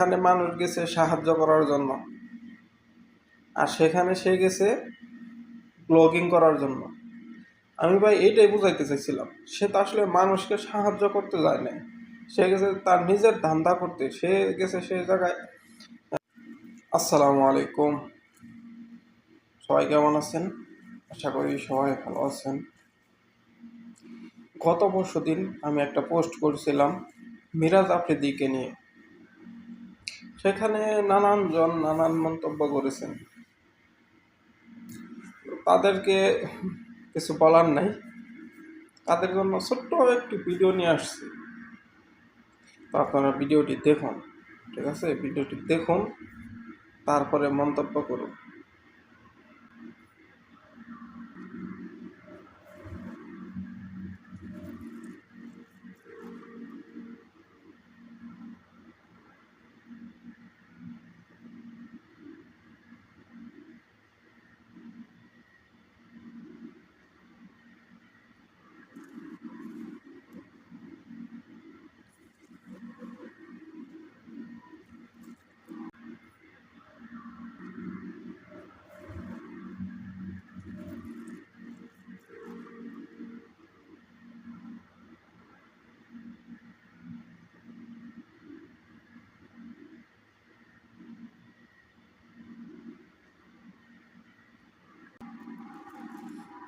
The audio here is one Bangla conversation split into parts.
সেখানে মানুষ গেছে সাহায্য করার জন্য। আর সেখানে সে গেছে ব্লগিং করার জন্য। আমি ভাই এইটাই বুঝাইতে চাইছিলাম, সে তো আসলে মানুষকে সাহায্য করতে যায় না সে গেছে তার নিজের ধান্দা করতে, সে গেছে সে জায়গায়। আসসালামু আলাইকুম। সবাই কেমন আছেন? আশা করি সবাই ভালো আছেন। গত পরশু দিন আমি একটা পোস্ট করেছিলাম, মিরাজ আফ্রিদিকে নিয়ে। সেখানে নানান জন নানান মন্তব্য করেছেন। তাদেরকে কিছু বলার নাই। তাদের জন্য ছোট্ট একটি ভিডিও নিয়ে আসছি। তো আপনারা ভিডিওটি দেখুন, ঠিক আছে? ভিডিওটি দেখুন, তারপরে মন্তব্য করুন।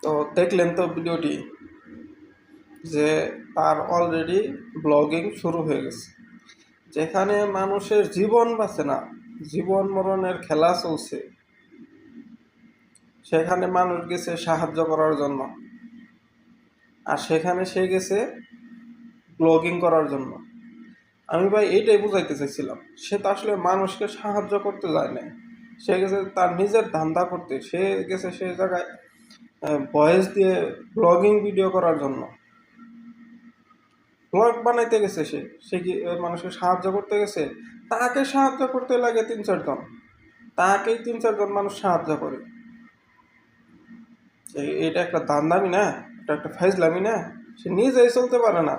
তো দেখলেন তো ভিডিওটি যে তার অলরেডি ব্লগিং শুরু হয়ে গেছে। যেখানে মানুষের জীবন বাঁচে না, জীবন মরণের খেলা চলছে। সেখানে মানুষ গেছে সাহায্য করার জন্য। আর সেখানে সে গেছে ব্লগিং করার জন্য। আমি ভাই এইটাই বুঝাইতে চাইছিলাম, সে তো আসলে মানুষকে সাহায্য করতে যায় না সে গেছে তার নিজের ধান্দা করতে, সে গেছে সে জায়গায় ভয়েস দিয়ে ব্লগিং ভিডিও করার জন্য। ব্লগ বানাইতে গেছে সে। সে কি মানুষকে সাহায্য করতে গেছে? তাকে সাহায্য করতে লাগে তিন চারজন তাকেই তিন চারজন মানুষ সাহায্য করে। এটা একটা দান্দামি না? এটা একটা ফাইজলামি না? সে নিজেই চলতে পারে না।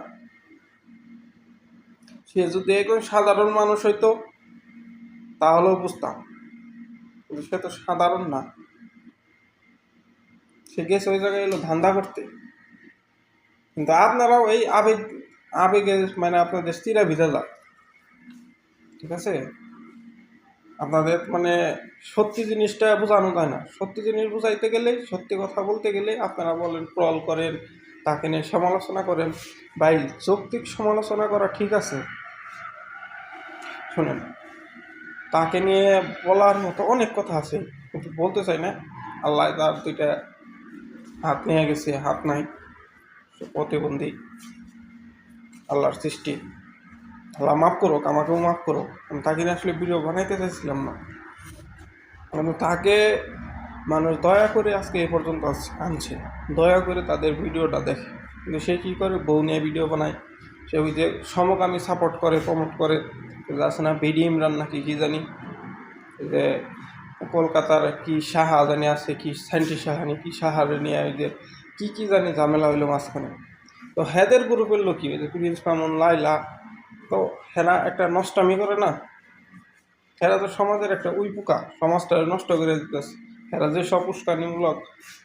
সে যদি একজন সাধারণ মানুষ হইতো, তাহলেও বুঝতাম। সে তো সাধারণ না। সে গেছে ওই জায়গায় এলো ধান্দা করতে। কিন্তু আপনারাও এই আবেগ আবেগে মানে আপনাদের স্থিরা ভিজা যাক ঠিক আছে? আপনাদের মানে সত্যি জিনিসটা বোঝানো যায় না। সত্যি জিনিস বোঝাইতে গেলে, সত্যি কথা বলতে গেলে আপনারা বলেন, ট্রল করেন, তাকে নিয়ে সমালোচনা করেন ভাই যৌক্তিক সমালোচনা করা ঠিক আছে। শুনেন, তাকে নিয়ে বলার মতো অনেক কথা আছে, কিন্তু বলতে চাই না। আল্লাহ তার দুইটা হাত নিয়ে গেছে, হাত নাই। প্রতিবন্ধী, আল্লাহর সৃষ্টি। আল্লাহ মাফ করো আমাকেও মাফ করো আমি তাকে আসলে ভিডিও বানাইতে চাইছিলাম না। কিন্তু তাকে মানুষ দয়া করে আজকে এই পর্যন্ত আনছে দয়া করে তাদের ভিডিওটা দেখে। কিন্তু সে কী করে? বউ নিয়ে ভিডিও বানায়। সে ওই যে সমকামী সাপোর্ট করে প্রমোট করে। ওই যে আছে না, বিডি ইমরান নাকি, কী জানি? যে কলকাতার কি সাহা জানি আছে, কি সাইন্টি সাহানি কি সাহারে নিয়ে ওই যে কী কী জানি ঝামেলা হইল মাঝখানে। তো হেদের গ্রুপের লোক কি? যে প্রিন্স মামুন লাইলা তো হেরা একটা নষ্টামি করে না? হেরা তো সমাজের একটা উই পোকা, সমাজটা নষ্ট করে দিতেছে। হেরা যে সব উস্কানিমূলক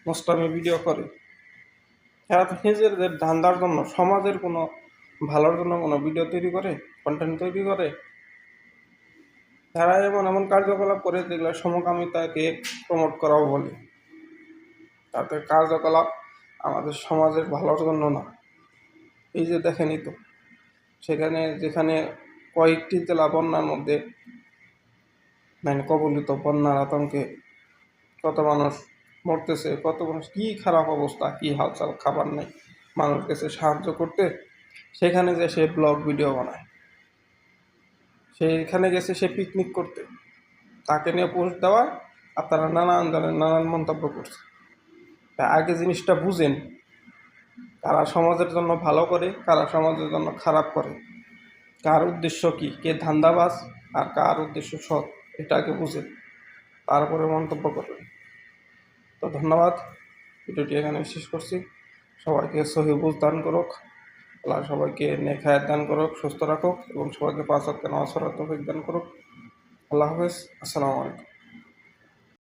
নষ্টামি ভিডিও করে, হেরা তো নিজেদের ধান্দার জন্য, সমাজের কোনো ভালোর জন্য কোনো ভিডিও তৈরি করে কন্টেন্ট তৈরি করে তারা এমন এমন কার্যকলাপ করে যেগুলো সমকামিতাকে প্রমোট করাও বলে। তাদের কার্যকলাপ আমাদের সমাজের ভালোর জন্য না। এই যে দেখেনি তো, সেখানে যেখানে কয়েকটি জেলা বন্যার মধ্যে মানে কবলিত বন্যার আতঙ্কে কত মানুষ মরতেছে, কত মানুষ কী খারাপ অবস্থা, কী হালচাল, খাবার নেই, মানুষকে সাহায্য করতে, সেখানে যে সে ব্লগ ভিডিও বানায়। সেইখানে গেছে, সে পিকনিক করতে। তাকে নিয়ে পোস্ট দেওয়া আপনারা নানান ধরনের নানান মন্তব্য করছে। আগে জিনিসটা বুঝেন। কারা সমাজের জন্য ভালো করে, কারা সমাজের জন্য খারাপ করে। কার উদ্দেশ্য কি? কে ধান্দাবাজ? আর কার উদ্দেশ্য সৎ? এটাকে বুঝেন। তারপরে মন্তব্য করবেন। তো ধন্যবাদ। ভিডিওটি এখানে শেষ করছি। সবাইকে সহি বুঝ দান করুক। আল্লাহ সবাইকে নেখায় দান করুক, সুস্থ রাখুক এবং সবাইকে পাঁচ অক্ট নামাজ পড়ার তৌফিক দান করুক। আল্লাহ হাফেজ। আসসালামু আলাইকুম।